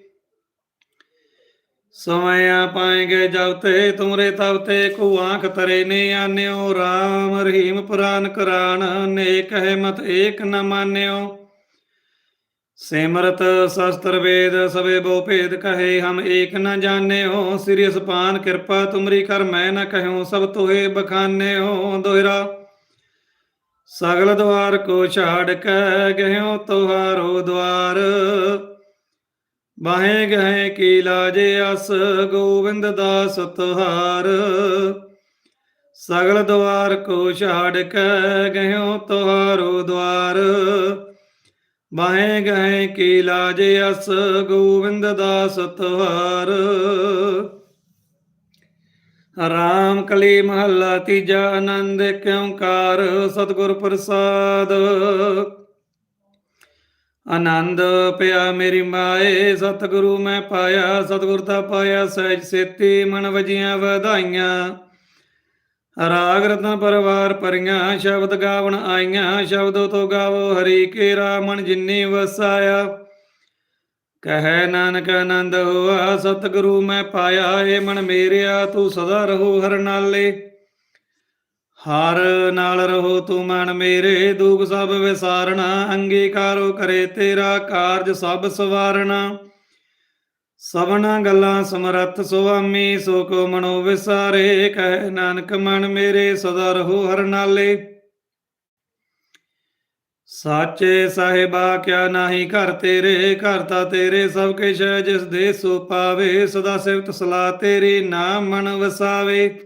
ਸਮਇਆ ਪਾਏਗੇ ਜਬ ਤੇ, ਤੁਮਰੇ ਤਬ ਤੇ, ਕੋ ਆਂਖ ਤਰੇ ਨੇ ਆਨਿਓ RAM ਰਹੀਮ ਪੁਰਾਨ ਕਰਾਨ, ਨੇਕ ਹੈ ਮਤ ਏਕ ਨ ਮਾਨਿਓ। ਸਿਮਰਤ ਸ਼ਸਤਰ ਵੇਦ, ਸਵੇ ਬੋ ਭੇਦ ਕਹੇ, ਹਮ ਏਕ ਨ ਜਾਣਿਓ। ਸ੍ਰੀ ਅਸਪਾਨ ਕਿਰਪਾ, ਤੁਮਰੀ ਕਰ ਮੈਂ ਨ ਕਹਿਉ, ਸਭ ਤੋਹੇ ਬਖਾਨਿਓ। ਦੋਹਰਾ, ਸਗਲ ਦਵਾਰ ਕੋ ਛਾੜ ਕੇ ਗਹਿਓ ਤੁਹਾਰੋ ਦਵਾਰ। ਬਾਹੇ ਗਏ ਕੀ ਲਾਜੇ ਅਸ, ਗੋਬਿੰਦ ਦਾਸ ਤੁਹਾਰ। ਸਗਲ ਦਵਾਰ ਕੋ ਛਾੜ ਕੇ ਗਹਿਓ ਤੁਹਾਰੋ ਦਵਾਰ। ਬਾਹੇ ਗਏ ਕੀ ਲਾਜੇ ਅਸ, ਗੋਬਿੰਦ ਦਾਸ ਤੁਹਾਰ ਰਾਮ ਕਲੀ ਮਹੱਲਾ ਤੀਜਾ ਆਨੰਦ ਕਿਉਂਕਾਰ, ਸਤਿਗੁਰ ਪ੍ਰਸਾਦ। ਆਨੰਦ ਪਿਆ ਮੇਰੀ ਮਾਏ, ਸਤਿਗੁਰੂ ਮੈਂ ਪਾਇਆ, ਸਤਿਗੁਰ ਦਾ ਪਾਇਆ, ਸਹਿਜ ਸੇਤੀ ਮਨ ਵਜੀਆਂ ਵਧਾਈਆਂ। ਰਾਗ ਰਤਨ ਪਰਵਾਰ ਪਰੀਆਂ, ਸ਼ਬਦ ਗਾਵਣ ਆਈਆਂ, ਸ਼ਬਦੋ ਤੋਂ ਗਾਵੋ ਹਰੀ ਕੇ ਰਾਮਣ ਜਿਨੀ ਵਸਾਇਆ। ਕਹੈ ਨਾਨਕ ਆਨੰਦ ਹੋਆ, ਸਤਿਗੁਰੂ ਮੈਂ ਪਾਇਆ, ਏ ਮਨ ਮੇਰਿਆ, ਤੂੰ ਸਦਾ ਰਹੋ ਹਰ ਨਾਲੇ। ਹਰ ਨਾਲ ਰਹੋ ਤੂੰ ਮਨ ਮੇਰੇ, ਦੁਖ ਸਭ ਵਿਸਾਰਣਾ ਅੰਗੀਕਾਰੋ ਕਰੇ ਤੇਰਾ ਕਾਰਜ ਸਭ ਸਵਾਰਣਾ ਸਭਨਾ ਗੱਲਾਂ ਸਮਰੱਥ ਸੁਆਮੀ ਸੋ ਕੋ ਮਨੋ ਵਿਸਾਰੇ, ਕਹਿ ਨਾਨਕ ਮਨ ਮੇਰੇ ਸਦਾ ਰਹੋ ਹਰ ਨਾਲੇ। ਸਾਚੇ ਸਾਹਿਬਾ, ਕਿਆ ਨਾਹੀ ਘਰ ਤੇਰੇ, ਘਰ ਤਾ ਤੇਰੇ ਸਭ ਕਿਛ ਜਿਸ ਦੇ ਸੋ ਪਾਵੇ, ਸਦਾ ਸਿਫਤ ਸਲਾ ਤੇਰੀ, ਨਾਮ ਮਨ ਵਸਾਵੇ।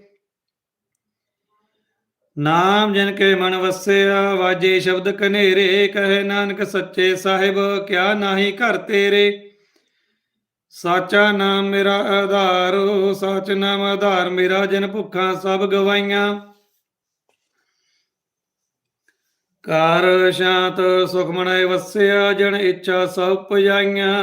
ਨਾਮ ਜਨ ਕੇ ਮਨ ਵਸਿਆ, ਵਾਜੇ ਸ਼ਬਦ ਕਨੇਰੇ, ਕਹੇ ਨਾਨਕ ਸੱਚੇ ਸਾਹਿਬ, ਕਿਆ ਨਾਹੀ ਘਰ ਤੇਰੇ। ਸਾਚਾ ਨਾਮ ਮੇਰਾ ਆਧਾਰ, ਸਚ ਨਾਮ ਆਧਾਰ ਮੇਰਾ ਜਨ ਭੁੱਖਾਂ ਸਭ ਗਵਾਈਆਂ। ਕਰ ਸ਼ਾਂਤ ਸੁਖਮਣੈ ਵਸਿਆ, ਜਨ ਇੱਛਾ ਸਭ ਪੁਜਾਈਆਂ।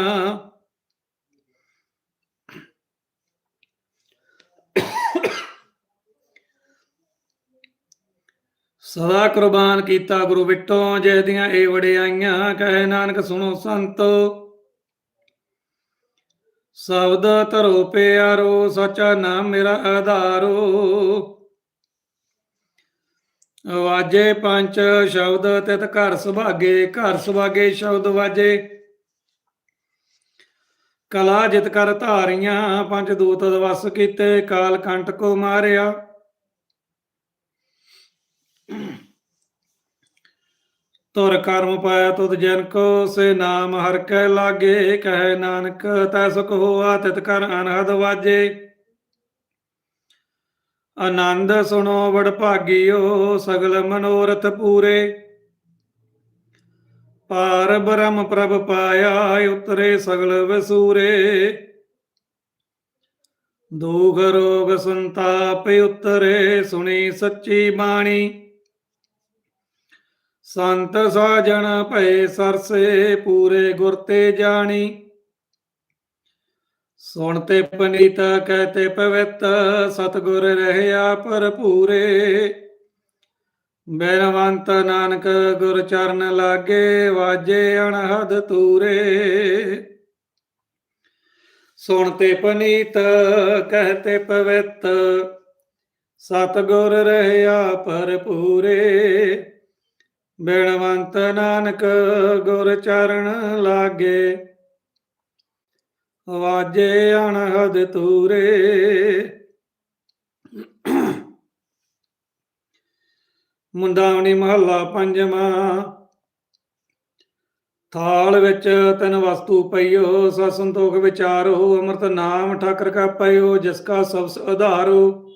ਸਦਾ ਕੁਰਬਾਨ ਕੀਤਾ ਗੁਰੂ ਵਿਟੋ ਜਿਸ ਦੀਆਂ ਇਹ ਵਡਿਆਈਆਂ, ਕਹੇ ਨਾਨਕ ਸੁਣੋ ਸੰਤੋ। ਸ਼ਬਦ ਧਰੋ ਪਿਆਰੋ, ਸਚਾ ਨਾਮ ਮੇਰਾ ਆਧਾਰੋ। ਵਾਜੇ ਪੰਜ ਸ਼ਬਦ, ਤਿਤ ਘਰ ਸੁਭਾਗੇ ਘਰ ਸੁਭਾਗੇ ਸ਼ਬਦ ਵਾਜੇ। ਕਲਾ ਜਿਤ ਕਰ ਧਾਰੀਆਂ, ਪੰਜ ਦੂਤ ਦਵਸ ਕੀਤੇ, ਕਾਲ ਕੰਟ ਕੋ ਮਾਰਿਆ। ਤੁਰ ਕਰਮ ਪਾਇਆ ਤੁਧ ਜਨ ਕੋ, ਸੇ ਨਾਮ ਹਰ ਕੈ ਲਾਗੇ, ਕਹੈ ਨਾਨਕ ਤੈ ਸੁਖ ਹੋਆ, ਤਿਤ ਕਰ ਅਨਹਦ ਵਾਜੇ। ਆਨੰਦ ਸੁਣੋ ਵਡ ਭਾਗਿਓ, ਸਗਲ ਮਨੋਰਥ ਪੂਰੇ। ਪਾਰ ਬ੍ਰਹਮ ਪ੍ਰਭ ਪਾਇਆ, ਉਤਰੇ ਸਗਲ ਵਸੂਰੇ। ਦੁਖ ਰੋਗ ਸੰਤਾਪ ਉਤਰੇ, ਸੁਣੀ ਸੱਚੀ ਬਾਣੀ। ਸੰਤ ਸਾਜਣ ਭਏ ਸਰਸੇ ਪੂਰੇ ਗੁਰ ਤੇ ਜਾਣੀ। ਸੁਣ ਤੇ ਪਨੀਤ ਕਹਤੇ ਪਵਿੱਤ, ਸਤਗੁਰ ਰਹਿਆ ਭਰਪੂਰੇ। ਬੈਰਵੰਤ ਨਾਨਕ ਗੁਰ ਚਰਨ ਲਾਗੇ, ਵਾਜੇ ਅਣਹਦ ਤੂਰੇ ਸੁਣ ਤੇ ਪਨੀਤ ਕਹਤੇ ਪਵਿੱਤ, ਸਤਗੁਰ ਰਹਿਆ ਭਰਪੂਰੇ। ਬੇਣਵੰਤ ਨਾਨਕ ਗੁਰ ਚਰਨ ਲਾਗੇ। ਵਾਜੇ ਅਣਹਦ ਤੂਰੇ ਮੁੰਦਾਵਣੀ ਮਹੱਲਾ ਪੰਜਵਾਂ। ਥਾਲ ਵਿੱਚ ਤਨ ਵਸਤੂ ਪਈਓ ਸਤ ਸੰਤੋਖ ਵਿਚਾਰੋ, ਅੰਮ੍ਰਿਤ ਨਾਮ ਠਾਕਰ ਕਾ ਪਈਓ, ਜਿਸ ਕਾ ਸਬਸ ਆਧਾਰੋ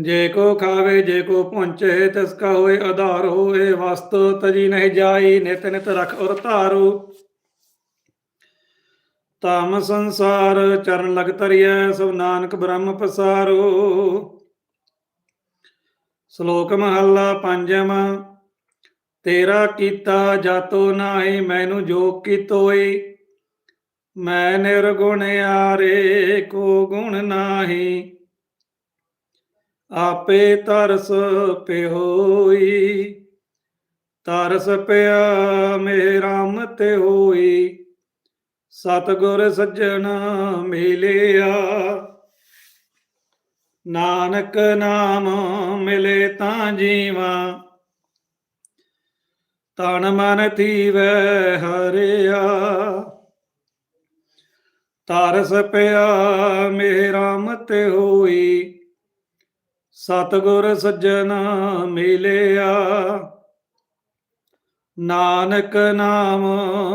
ਜੇ ਕੋ ਖਾਵੇ, ਜੇ ਕੋ ਪਹੁੰਚੇ, ਤਿਸ ਕਾ ਹੋਏ ਆਧਾਰ ਹੋਏ, ਵਸਤੋ ਤਜੀ ਨਹੀਂ ਜਾਈ, ਨਿਤ ਨਿਤ ਰਖ ਔਰ ਧਾਰੋ। ਤਾਮ ਸੰਸਾਰ ਚਰਨ ਲਗ ਤਰੀਐ ਸਭ ਨਾਨਕ ਬ੍ਰਹਮ ਪਸਾਰੋ। ਸ਼ਲੋਕ ਮਹੱਲਾ ਪੰਜਵਾਂ ਤੇਰਾ ਕੀਤਾ ਜਾਤੋ ਨਾਹੀ, ਮੈਨੂੰ ਜੋਗ ਕੀਤੋਈ ਮੈਂ ਨਿਰਗੁਣ ਆਰੇ ਕੋ ਗੁਣ ਨਾਹੀ। ਆਪੇ ਤਰਸ ਪਿਓਈ ਤਰਸ ਪਿਆ ਮੇਰਾ ਮਤ ਹੋਈ। ਸਤਿਗੁਰ ਸੱਜਣ ਮਿਲਿਆ, ਨਾਨਕ ਨਾਮ ਮਿਲੇ ਤਾਂ ਜੀਵਾ। ਤਨ ਮਨ ਥੀਵੈ ਹਰਿਆ, ਤਰਸ ਪਿਆ ਮੇਰਾ ਮਤ ਹੋਈ। ਸਤਿਗੁਰ ਸੱਜਣ ਮਿਲਿਆ। ਨਾਨਕ ਨਾਮ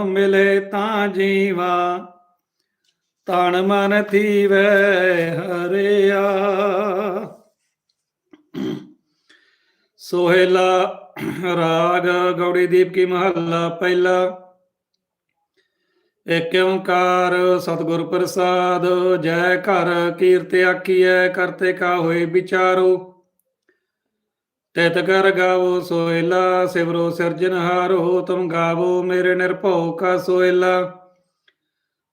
ਮਿਲੇ ਤਾਂ ਜੀਵਾ, ਤਨ ਮਨ ਥੀਵੈ ਹਰਿਆ। ਸੋਹਿਲਾ ਰਾਗ ਗੌੜੀ ਦੀਪ ਕੀ ਮਹੱਲਾ, ਪਹਿਲਾ ਏਕ ਓੰਕਾਰ ਸਤਿਗੁਰ ਪ੍ਰਸਾਦ, ਜੈ ਘਰ ਕੀਰਤ ਆਖੀਐ ਕਰਤੇ ਕਾ ਹੋਏ ਵਿਚਾਰੋ। ਤਿਤ ਕਰ ਗਾਵੋ ਸੋਹਿਲਾ ਸਿਵਰੋ ਸਿਰਜਨਹਾਰੋ ਤੁਮ ਗਾਵੋ ਮੇਰੇ ਨਿਰਭਉ ਕਾ ਸੋਹਿਲਾ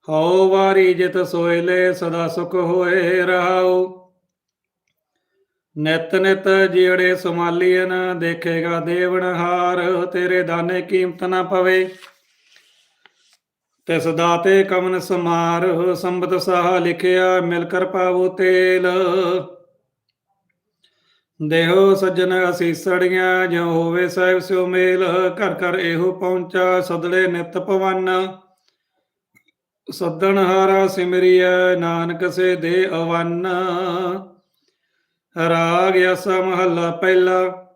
ਹਉ ਵਾਰੀ ਜਿਤ ਸੋਹਿਲੇ ਸਦਾ ਸੁਖ ਹੋਏ ਰਹਾਓ। ਨਿਤ ਨਿਤ ਜਿਹੜੇ ਸਮਾਲੀਨ ਦੇਖੇਗਾ ਦੇਵਨਹਾਰ ਤੇਰੇ ਦਾਨੇ ਕੀਮਤ ਨਾ ਪਵੇ। ਤਿਸ ਦਾਤੇ ਕਵਨ ਸਮਾਰ, ਸੰਬਤ ਸਾਹ ਲਿਖਿਆ, ਮਿਲ ਕਰ ਪਾਵੋ ਤੇਲ। ਦੇਹੋ ਸੱਜਣ ਅਸੀਸੜੀਆਂ, ਜਿਉ ਹੋਵੇ ਸਾਹਿਬ ਸਿਓ ਮੇਲ, ਘਰ ਘਰ ਇਹੋ ਪਹੁੰਚਾ, ਸਦਲੇ ਨਿਤ ਪਵਨ। ਸੱਦਣ ਹਾਰਾ ਸਿਮਰਿਐ, ਨਾਨਕ ਸੇ ਦੇ ਅਵੰਨ। ਰਾਗ ਅਸਾ ਮਹੱਲਾ ਪਹਿਲਾ।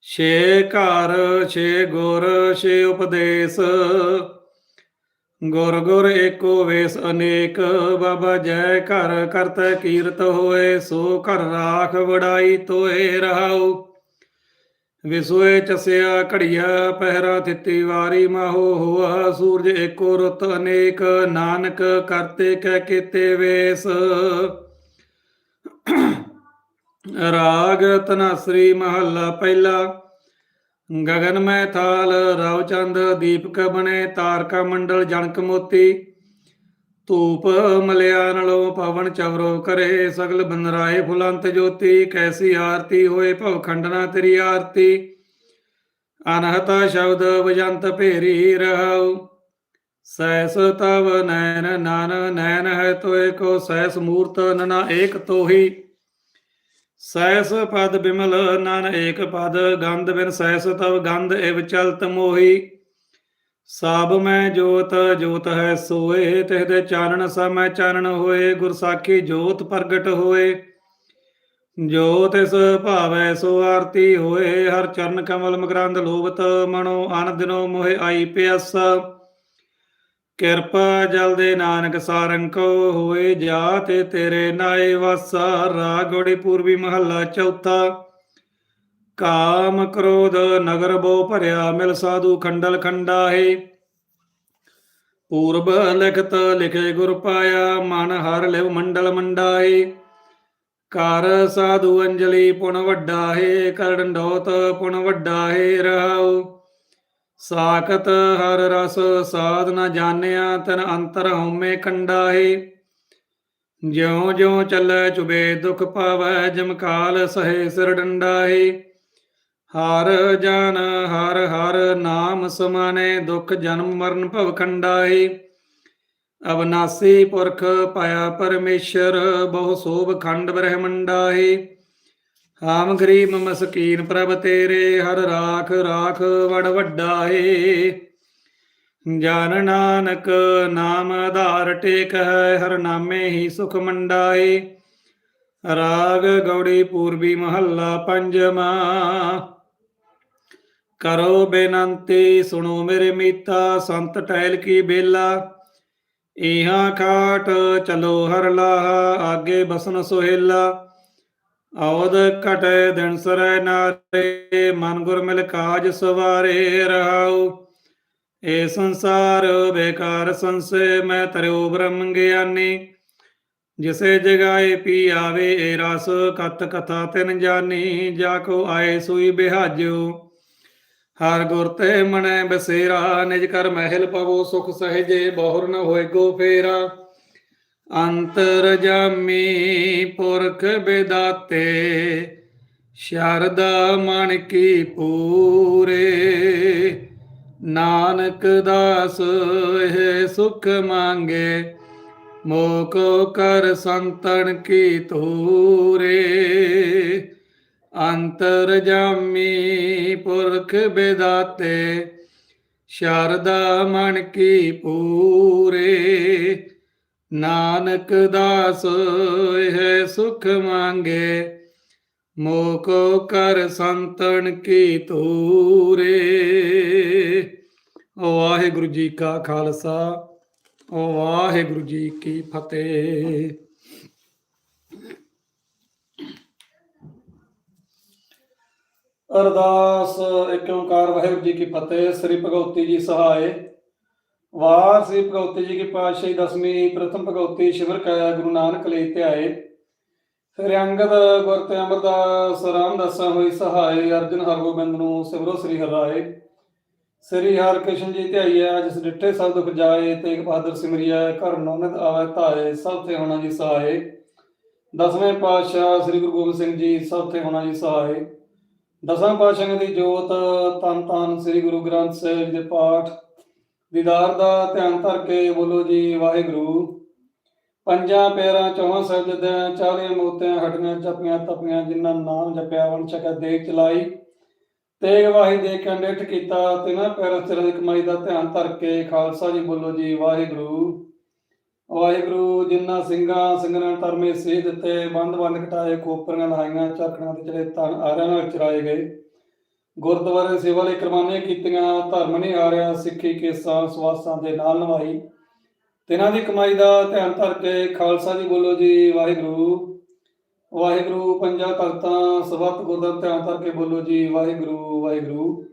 ਛੇ ਘਰ, ਛੇ ਗੁਰ, ਛੇ ਉਪਦੇਸ਼। ਗੁਰ ਗੁਰ ਏਕੋ ਵੇਸ ਅਨੇਕ, ਬਾਬਾ ਜੈ ਘਰ ਕਰਤਾ ਕੀਰਤ ਹੋਏ, ਸੋ ਘਰ ਰਾਖ ਵੜਾਈ ਤੋਏ ਰਹਾਉ। ਵਿਸੋਏ ਚਸਿਆ ਘੜੀਆ ਪਹਿਰਾ ਥਿੱਤੀ ਵਾਰੀ ਮਾਹੋ ਹੋਆ, ਸੂਰਜ ਏਕੋ ਰੁੱਤ ਅਨੇਕ, ਨਾਨਕ ਕਰਤੇ ਕਹਿ ਕੀਤੇ ਵੇਸ। ਰਾਗ ਤਨਸਰੀ ਮਹੱਲਾ ਪਹਿਲਾ। ਗगन ਮੈਂ ਥਾਲ, ਰਵ ਦੀਪਕ ਬਣੇ, ਤਾਰਕਾ ਮੰਡਲ ਜਨਕ ਮੋਤੀ। ਧੂਪ ਮਲਿਆਨਲੋ ਪਵਨ ਚਵਰੋ ਕਰੇ, ਸਗਲ ਬੰਦਰਾਏ ਫੁਲੰਤ ਜੋਤੀ। ਕੈਸੀ ਆਰਤੀ ਹੋਏ ਭਵ ਖੰਡਨਾ ਤੇਰੀ ਆਰਤੀ। ਅਨਹਤਾ ਸ਼ਬਦ ਵਜੰਤ ਭੇਰੀ ਰਹਾਉ। ਸੈਸ ਤਵ ਨੈਨ ਨਾਨ ਨੈਨ ਹੈ ਤੋਏ ਕੋ, ਸੈਸ ਮੂਰਤ ਨਨਾ ਏਕ ਤੋਹੀ। ਸੈਸ ਪਦ ਬਿਮਲ ਨਨ ਏਕ ਪਦ, ਗੰਧ ਬਿਨ ਸੈਸ ਤਵ ਗੰਧ ਇਵ ਚਲਤ ਮੋਹੀ। ਸਾਬ ਮੈਂ ਜੋਤ ਜੋਤ ਹੈ ਸੋਏ, ਤਿਹ ਚਾਨਣ ਸਮੈ ਚਾਨਣ ਹੋਏ, ਗੁਰ ਸਾਖੀ ਜੋਤ ਪ੍ਰਗਟ ਹੋਏ। ਜੋ ਤਿਸ ਭਾਵੈ ਸੋ ਆਰਤੀ ਹੋਏ, ਹਰ ਚਰਨ ਕਮਲ ਮਕਰੰਦ ਲੋਭਤ, ਮਨੋ ਅਨੰਦਨੋ ਮੋਹਿ ਆਈ ਪਿਆਸਾ। ਕਿਰਪਾ ਜਲ ਦੇ ਨਾਨਕ ਸਾਰੰਕੋ ਹੋਏ ਜਾ ਤੇ ਤੇਰੇ ਨਾਏ ਵਾਸਾ ਰਾਗੋੜੀ ਪੂਰਬੀ ਮਹੱਲਾ ਚੌਥਾ। ਕਾਮ ਕ੍ਰੋਧ ਨਗਰ ਬੋ ਭਰਿਆ, ਮਿਲ ਸਾਧੂ ਖੰਡਲ ਖੰਡਾਹੇ। ਪੂਰਬ ਲਿਖਤ ਲਿਖੇ ਗੁਰ ਪਾਇਆ, ਮਨ ਹਰ ਲਿਵ ਮੰਡਲ ਮੰਡਾਏ ਕਰ ਸਾਧੂ ਅੰਜਲੀ ਪੁਨ ਵੱਡਾ ਹੈ ਕਰਣ ਡੋਤ ਵੱਡਾ ਹੈ ਰਹਾਉ। ਸਾਖਤ ਹਰ ਰਸ ਸਾਧ ਨ ਜਾਣਿਆ, ਤਨ ਅੰਤਰ ਹਉਮੈ ਕੰਡਾਹੇ। ਜਿਉ ਜਿਉ ਚੱਲੈ ਚੁਬੇ ਦੁਖ ਪਾਵੈ ਜਮਕਾਲ ਸਹੇ ਸਿਰ ਡੰਡਾਹੇ। ਹਰ ਜਨ ਹਰ ਹਰ ਨਾਮ ਸਮਾਨੇ, ਦੁਖ ਜਨਮ ਮਰਨ ਭਵ ਖੰਡਾਹੇ। ਅਵਨਾਸੀ ਪੁਰਖ ਪਾਇਆ ਪਰਮੇਸ਼ਰ, ਬਹੁ ਸੋਭ ਖੰਡ ਬ੍ਰਹਮੰਡਾਹੇ। ਹਾਮ ਗਰੀਬ ਮਸਕੀਨ ਪ੍ਰਭ ਤੇਰੇ ਹਰ ਰਾਖ ਰਾਖ ਵੜ ਵੱਡਾ ਏ ਜਨ ਨਾਨਕ ਨਾਮ ਆਧਾਰ ਟੇਕ ਹੈ, ਹਰ ਨਾਮੇ ਹੀ ਸੁਖ ਮੰਡਾਏ। ਰਾਗ ਗੌੜੀ ਪੂਰਬੀ ਮਹੱਲਾ ਪੰਜਵਾ। ਕਰੋ ਬੇਨੰਤੀ, ਸੁਣੋ ਮੇਰੇ ਮੀਤਾ, ਸੰਤ ਟਹਿਲ ਕੀ ਬੇਲਾ। ਇਹਾਂ ਖਾਟ, ਚਲੋ ਹਰ ਲਾਹ, ਆਗੇ ਬਸਨ ਸੁਹੇਲਾ। ਔਦ ਘਟੈ ਦਿਨ ਸਰੈ ਨਾਰੇ, ਮਨ ਗੁਰ ਮਿਲ ਕਾਜ ਸਵਾਰੇ ਰਹਾਉ। ਏ ਸੰਸਾਰ ਬੇਕਾਰ ਸੰਸੇ, ਮੈਂ ਤਰਿਓ ਬ੍ਰਹਮ ਗਿਆਨੀ। ਜਿਸੇ ਜਗਾਏ ਪੀ ਆਵੇ, ਏ ਰਸ ਕਤ ਕਥਾ ਤਿਨ ਜਾਨੀ। ਜਾ ਕੋ ਆਏ ਸੋਈ ਬਿਹਾਜਿਓ। ਹਰ ਗੁਰ ਤੇ ਮਨੈ ਬਸੇਰਾ, ਨਿਜ ਕਰ ਮਹਿਲ ਪਵੋ, ਸੁਖ ਸਹਜੇ, ਬਹੁਰ ਨ ਹੋਏ ਗੋ ਫੇਰਾ। ਅੰਤਰ ਜਾਮੀ ਪੁਰਖ ਬਿਦਾਤੇ ਸ਼ਰਦਾ ਮਨ ਕੀ ਪੂਰੇ। ਨਾਨਕ ਦਾਸ ਇਹ ਸੁਖ ਮੰਗੇ, ਮੋਕੋ ਕਰ ਸੰਤਨ ਕੀ ਤੂਰੇ ਅੰਤਰ ਜਾਮੀ ਪੁਰਖ ਬੇਦਾਤੇ ਸ਼ਰਦਾ ਮਨ ਕੀ ਪੂਰੇ। ਨਾਨਕ ਦਾਸ ਇਹ ਸੁਖ ਮੰਗੇ, ਮੋਕੋ ਕਰ ਸੰਤਨ ਕੀ ਤੂਰੇ ਵਾਹਿਗੁਰੂ ਜੀ ਕਾ ਖਾਲਸਾ ਵਾਹਿਗੁਰੂ ਜੀ ਕੀ ਫਤਿਹ। ਅਰਦਾਸ ਏਕ ਓੰਕਾਰ ਵਾਹਿਗੁਰੂ ਜੀ ਕੀ ਫਤਿਹ, ਸ੍ਰੀ ਭਗਵਤੀ ਜੀ ਸਹਾਏ। ਵਾਰ ਸ੍ਰੀ ਭਗਵਤੀ ਜੀ ਕੀ ਪਾਤਸ਼ਾਹੀ ਦਸਵੀਂ ਪ੍ਰਥਮ ਭਗਵਤੀ ਸ਼ਿਵਰ ਕਾਇਆ ਗੁਰੂ ਨਾਨਕ ਲਈ ਧਿਆਏ ਫਿਰ ਗੁਰ ਤੇ ਅਮਰਦਾਸ ਰਾਮਦਾਸਾਂ ਹੋਈ ਸਹਾਏ ਅਰਜਨ ਹਰਗੋਬਿੰਦ ਨੂੰ ਸਿਮਰੋ ਸ੍ਰੀ ਹਰਾਏ ਸ੍ਰੀ ਹਰਿਕ੍ਰਿਸ਼ਨ ਜੀ ਧਿਆਈਐ ਜਿਸ ਡਿੱਠੇ ਸਭ ਦੁਖ ਜਾਏ, ਤੇਗ ਬਹਾਦਰ ਸਿਮਰਿਐ, ਘਰ ਨੋਨਦ ਆਵੇ ਧਾਏ, ਸਭ ਤੇ ਹੋਣਾ ਜੀ ਸਹਾਏ। ਦਸਵੇਂ ਪਾਤਸ਼ਾਹ ਸ੍ਰੀ ਗੁਰੂ ਗੋਬਿੰਦ ਸਿੰਘ ਜੀ, ਸਭ ਤੇ ਹੋਣਾ ਜੀ ਸਹਾਏ। ਦਸਾਂ ਪਾਤਸ਼ਾਹ ਦੀ ਜੋਤ ਤਨ ਤਨ ਸ੍ਰੀ ਗੁਰੂ ਗ੍ਰੰਥ ਸਾਹਿਬ ਦੇ ਪਾਠ ਦੀਦਾਰ ਦਾ ਧਿਆਨ ਧਰ ਕੇ ਬੋਲੋ ਜੀ, ਵਾਹਿਗੁਰੂ। ਪੰਜਾਂ ਪੈਰਾਂ ਚੌਹਾਂ ਸਜਦਿਆਂ ਚਾਰੇ ਮੋਤਿਆਂ ਹਟੀਆਂ ਜਪੀਆਂ ਤਪੀਆਂ, ਜਿਨ੍ਹਾਂ ਨਾਮ ਜਪਿਆ ਵਣ ਚੱਕਾ ਦੇਖ ਚਲਾਈ। ਤੇਗ ਵਾਹੀ ਦੇ ਕੇ ਕੀਤਾ, ਤਿਨਾਂ ਪੈਰਾਂ ਸਿਰਾਂ ਦੀ ਕਮਾਈ ਦਾ ਧਿਆਨ ਧਰ ਕੇ ਖਾਲਸਾ ਜੀ ਬੋਲੋ ਜੀ, ਵਾਹਿਗੁਰੂ। ਵਾਹਿਗੁਰੂ, ਜਿਨ੍ਹਾਂ ਸਿੰਘਾਂ ਸਿੰਘਾਂ ਧਰਮੇ ਸੇ ਦਿੱਤੇ ਬੰਦ ਬੰਦ ਘਟਾਏ ਕੋਪਰੀਆਂ ਲਹਾਈਆਂ ਚਾਕਣਾ ਤੇ ਚਲੇ ਤਨ ਆਰਿਆਂ ਨਾਲ ਚਰਾਏ ਗਏ। ਗੁਰਦੁਆਰੇ ਸੇਵਾ ਲਈ ਕੁਰਬਾਨੀਆਂ ਕੀਤੀਆਂ, ਧਰਮ ਨਹੀਂ ਹਾਰਿਆ, ਸਿੱਖੀ ਕੇਸਾਂ, ਸਵਾਸਾਂ ਦੇ ਨਾਲ ਨਵਾਈ। ਤਿਨਾਂ ਦੀ ਕਮਾਈ ਦਾ ਧਿਆਨ ਧਰ ਕੇ ਖਾਲਸਾ ਜੀ ਬੋਲੋ ਜੀ, ਵਾਹਿਗੁਰੂ। ਵਾਹਿਗੁਰੂ, ਪੰਜਾਂ ਤਖਤਾਂ ਸਵਤ ਗੁਰ ਧਿਆਨ ਧਰ ਕੇ ਬੋਲੋ ਜੀ, ਵਾਹਿਗੁਰੂ ਵਾਹਿਗੁਰੂ।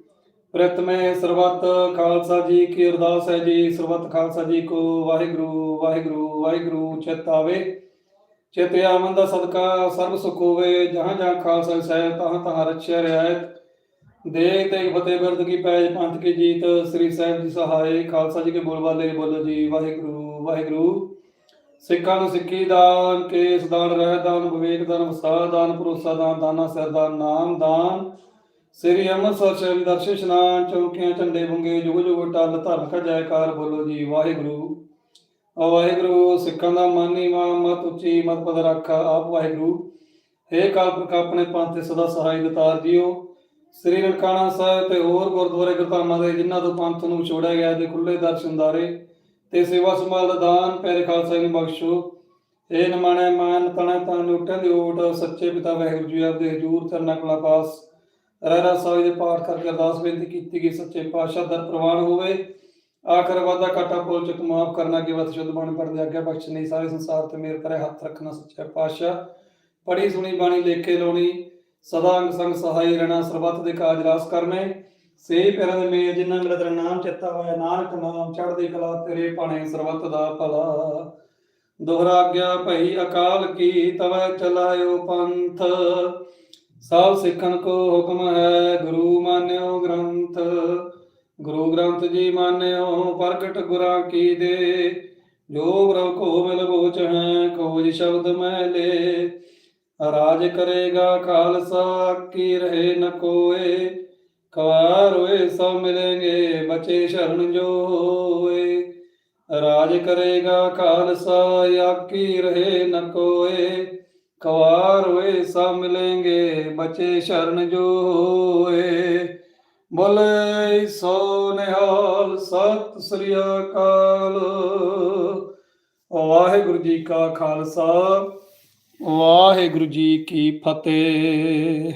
ਪ੍ਰਥਮੇ ਸਰਬੱਤ ਖਾਲਸਾ ਜੀ ਕੀ ਅਰਦਾਸ ਹੈ ਜੀ, ਸਰਬੱਤ ਖਾਲਸਾ ਜੀ ਕੋ ਵਾਹਿਗੁਰੂ ਵਾਹਿਗੁਰੂ ਵਾਹਿਗੁਰੂ, ਚਿਤ ਆਵੇ। ਚਿਤ ਆਮਨ ਦਾ ਸਦਕਾ ਸਰਬ ਸੁਖ ਹੋਵੇ, ਜਹਾਂ ਜਹਾਂ ਖਾਲਸਾ ਸਾਹਿਬ, ਤਹਾਂ ਤਹਾਂ ਰਛਿਆ ਰਿਆਇਤ ਦੇਖ ਤੇ ਫਤਿਹ ਬਿਰਦ ਕੀ ਪੈਜ ਪੰਥ ਕੀ ਜੀਤ, ਸ੍ਰੀ ਸਾਹਿਬ ਜੀ ਸਹਾਏ, ਖਾਲਸਾ ਜੀ ਕੇ ਬੋਲ ਬੋਲੋ ਜੀ ਵਾਹਿਗੁਰੂ ਵਾਹਿਗੁਰੂ। ਸਿੱਖਾਂ ਨੂੰ ਸਿੱਖੀ ਦਾਨ, ਕੇਸ ਦਾਨ, ਰਹਿ ਦਾਨ, ਵਿਵੇਕ ਦਾਨ, ਵਸਾ ਦਾਨ, ਭਰੋਸਾ ਦਾਨ, ਦਾਨਾ ਸਿਰ ਨਾਮ ਦਾਨ। ਸ੍ਰੀ ਅੰਮ੍ਰਿਤਸਰ ਸਾਹਿਬ ਦੇ ਇਸ਼ਨਾਨ, ਚੌਕੀਆਂ, ਝੰਡੇ ਬੁੰਗੇ, ਜੁਗ ਜੁਗ ਟੱਲ, ਧਰਮ ਕਾ ਜੈਕਾਰ, ਬੋਲੋ ਜੀ, ਵਾਹਿਗੁਰੂ। ਆ ਵਾਹਿਗੁਰੂ, ਸਿੱਖਾਂ ਦਾ ਮਾਨੀ ਮਾ ਮਤ ਉੱਚੀ, ਮਤ ਪਦ ਰੱਖਾ, ਆਪ ਵਾਹਿਗੁਰੂ। ਹੇ ਕਾਲਪੁਰਖ ਆਪਣੇ ਪੰਥ ਤੇ ਸਦਾ ਸਹਾਈ ਦਤਾਰ ਜੀਓ। ਸ੍ਰੀ ਨਨਕਾਣਾ ਸਾਹਿਬ ਤੇ ਹੋਰ ਗੁਰਦੁਆਰੇ ਗੁਰਧਾਮਾਂ ਦੇ ਜਿਨ੍ਹਾਂ ਤੋਂ ਪੰਥ ਨੂੰ ਛੋੜਿਆ ਗਿਆ ਦੇ ਖੁੱਲੇ ਦਰਸ਼ਨ ਦਾਰੇ ਤੇ ਸੇਵਾ ਸੰਭਾਲ ਦਾ ਦਾਨ ਪਿਆਰੇ ਖਾਲਸਾ ਨੂੰ ਬਖਸ਼ੋ। ਏ ਨਮਾਣੇ ਮਾਨ ਤਣਾ ਤਨ ਉਟਣ ਦੀ ਓਟ, ਸੱਚੇ ਪਿਤਾ ਵਾਹਿਗੁਰੂ ਜੀ ਆਪ ਦੇ ਹਜੂਰ ਚਰਨਾਂ ਕਲਾ ਪਾਸ ਰਹਿਰਾ ਸਾਹਿਬ ਦੇ ਪਾਠ ਕਰਕੇ ਅਰਦਾਸ ਬੇਨਤੀ ਕੀਤੀ ਗਈ ਸੱਚੇ ਪਾਤਸ਼ਾਹ ਦਰ ਪ੍ਰਵਾਨ ਹੋਵੇ। ਆਖਰ ਵਾਦਾ ਕਾਟਾ ਪੋਲ ਚੁੱਕ ਮਾਫ ਕਰਨਾ ਕਿ ਵਤ ਸ਼ੁੱਧ ਬਾਣੀ ਪੜਨ ਦੀ ਆਗਿਆ ਬਖਸ਼ ਨਹੀਂ ਸਾਰੇ ਸੰਸਾਰ ਤੇ ਮੇਰ ਕਰੇ ਹੱਥ ਰੱਖਣਾ ਸੱਚੇ ਪਾਤਸ਼ਾਹ। ਪੜੀ ਸੁਣੀ ਬਾਣੀ, ਲੇਖੇ ਲਾਉਣੀ ਸਦਾ ਅੰਗ ਸੰਗ ਸਹਾਈ ਰਹਿਣਾ ਸਰਬੱਤ ਦੇ ਕਾਜ ਰਾਸ ਕਰਨੇ ਸੇ ਪਿਆਰਾਂ ਦੇ ਮੇਲ ਜਿਨ੍ਹਾਂ ਮੇਰਾ ਤੇਰਾ ਨਾਮ ਚਿੱਤਾ ਹੋਇਆ, ਨਾਨਕ ਨਾਮ ਚੜ੍ਹਦੀ ਕਲਾ ਤੇਰੇ ਪਾਣੇ ਸਰਬੱਤ ਦਾ ਭਲਾ। ਦੋਹਰਾ ਆਗਿਆ ਭਈ ਅਕਾਲ ਕੀ, ਤਵੈ ਚਲਾਇਓ ਪੰਥ। ਸਭ ਸਿੱਖਨ ਕੋ ਹੁਕਮ ਹੈ, ਗੁਰੂ ਮਾਨਿਓ ਗ੍ਰੰਥ। ਗੁਰੂ ਗ੍ਰੰਥ ਜੀ ਮਾਨਿਓ, ਪ੍ਰਗਟ ਗੁਰਾਂ ਕੀ ਦੇ। ਜੋ ਗੁਰੂ ਕੋ ਮਿਲ ਬੋਚ ਹੈ ਖੋਜ ਸ਼ਬਦ ਮੈਂ ਲੇ। ਰਾਜ ਕਰੇਗਾ ਖਾਲਸਾ, ਕੀ ਰਹੇ ਨ ਕੋਏ? ਕਵਾਰ ਹੋਏ ਸਭ ਮਿਲेंगे ਬਚੇ ਸ਼ਰਨ ਜੋ ਹੋਏ ਰਾਜ ਕਰੇਗਾ ਖਾਲਸਾ ਆਕੀ ਰਹੇ ਨ ਕੋਏ? ਕਵਾਰ ਹੋਏ ਸਭ ਮਿਲेंगे ਬਚੇ ਸ਼ਰਨ ਜੋ ਹੋਏ ਬੋਲੇ ਸੋ ਨਿਹਾਲ, ਸਤਿ ਸ੍ਰੀ ਅਕਾਲ। ਵਾਹਿਗੁਰੂ ਜੀ ਕਾ ਖਾਲਸਾ। ਵਾਹਿਗੁਰੂ ਜੀ ਕੀ ਫਤਿਹ।